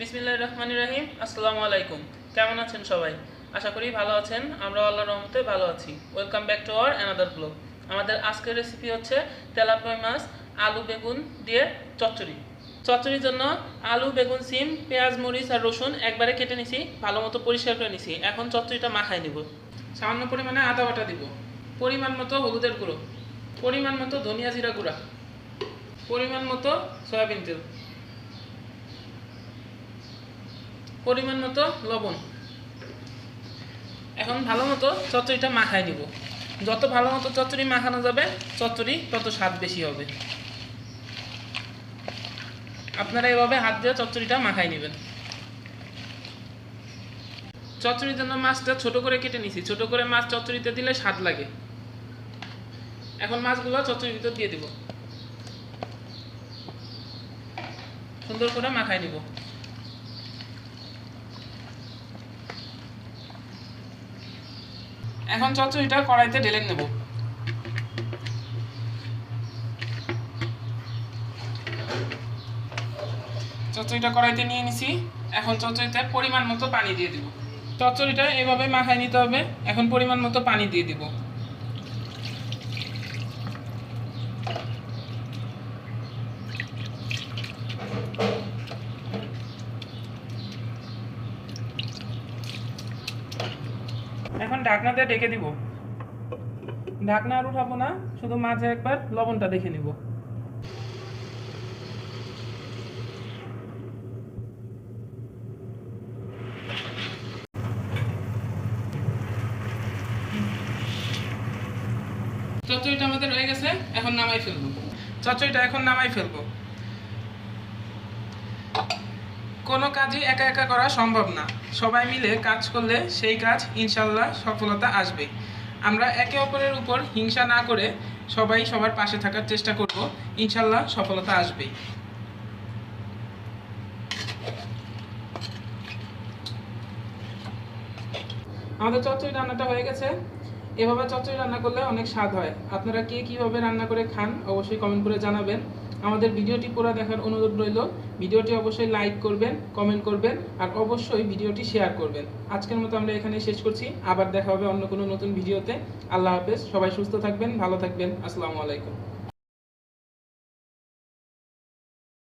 বিসমিল্লাহ রহমান রাহিম, আসসালামু আলাইকুম। কেমন আছেন সবাই? আশা করি ভালো আছেন আমরা আল্লাহর রহমতে ভালো আছি। Welcome back to our another blog আমাদের আজকের রেসিপি হচ্ছে তেলাপিয়া মাছ আলু বেগুন দিয়ে চচ্চড়ি। চচ্চড়ির জন্য আলু, বেগুন, সিম, পেঁয়াজ, মরিচ আর রসুন একবারে কেটে নিছি ভালো মতো পরিষ্কার করে নিছি। এখন চচ্চড়িটা মাখাই নিব। সামান্য পরিমাণে আদা বাটা দিব। পরিমাণ মতো হলুদের গুঁড়ো। পরিমাণ মতো ধনিয়া জিরা গুঁড়া। পরিমাণ মতো সয়াবিন তেল। পরিমাণ মতো লবণ। এখন ভালো মতো চচ্চড়িটা মাখাই নিব। যত ভালো মতো চচ্চড়ি মাখানো যাবে, চচ্চড়ি তত স্বাদ বেশি হবে। আপনারা এভাবে হাত দিয়ে চচ্চড়িটা মাখাই নেবেন। চচ্চড়ির জন্য মাছটা ছোট করে কেটে নিছি। ছোট করে মাছ চচ্চড়িতে দিলে স্বাদ লাগে। এখন মাছগুলো চচ্চড়ির ভিতর দিয়ে দিব। সুন্দর করে মাখাই নিব। এখন চচ্চড়িটা কড়াইতে ঢেলে নেব। চচ্চড়িটা কড়াইতে নিয়ে নিছি। এখন চচ্চড়িতে পরিমাণ মতো পানি দিয়ে দিব। চচ্চড়িটা এভাবে মাখায় নিতে হবে। এখন পরিমাণ মতো পানি দিয়ে দিব। এখন ঢাকনা দিয়ে ঢেকে দিব। ঢাকনা আর উঠাবো না, শুধু মাঝে একবার লবণটা দেখে নিব। চচ্চড়িটা আমাদের হয়ে গেছে, এখন নামাই ফেলব। চচ্চড়িটা এখন নামাই ফেলব। কোনো কাজই একা একা করা সম্ভব না। সবাই মিলে কাজ করলে সেই কাজ ইনশাল্লাহ সফলতা আসবে। আমরা একে অপরের উপর হিংসা না করে সবাই সবার পাশে থাকার চেষ্টা করব। ইনশাল্লাহ সফলতা আসবেই আমাদের চচ্চড়ি রান্নাটা হয়ে গেছে। এভাবে চচ্চড়ি রান্না করলে অনেক স্বাদ হয়। আপনারা কে কীভাবে রান্না করে খান অবশ্যই কমেন্ট করে জানাবেন। আমাদের ভিডিওটি পুরো দেখার অনুরোধ রইল। ভিডিওটি অবশ্যই লাইক করবেন কমেন্ট করবেন, আর অবশ্যই ভিডিওটি শেয়ার করবেন। আজকের মতো আমরা এখানে শেষ করছি। আবার দেখা হবে অন্য কোনো নতুন ভিডিওতে। আল্লাহ হাফেজ। সবাই সুস্থ থাকবেন, ভালো থাকবেন। আসসালামু আলাইকুম।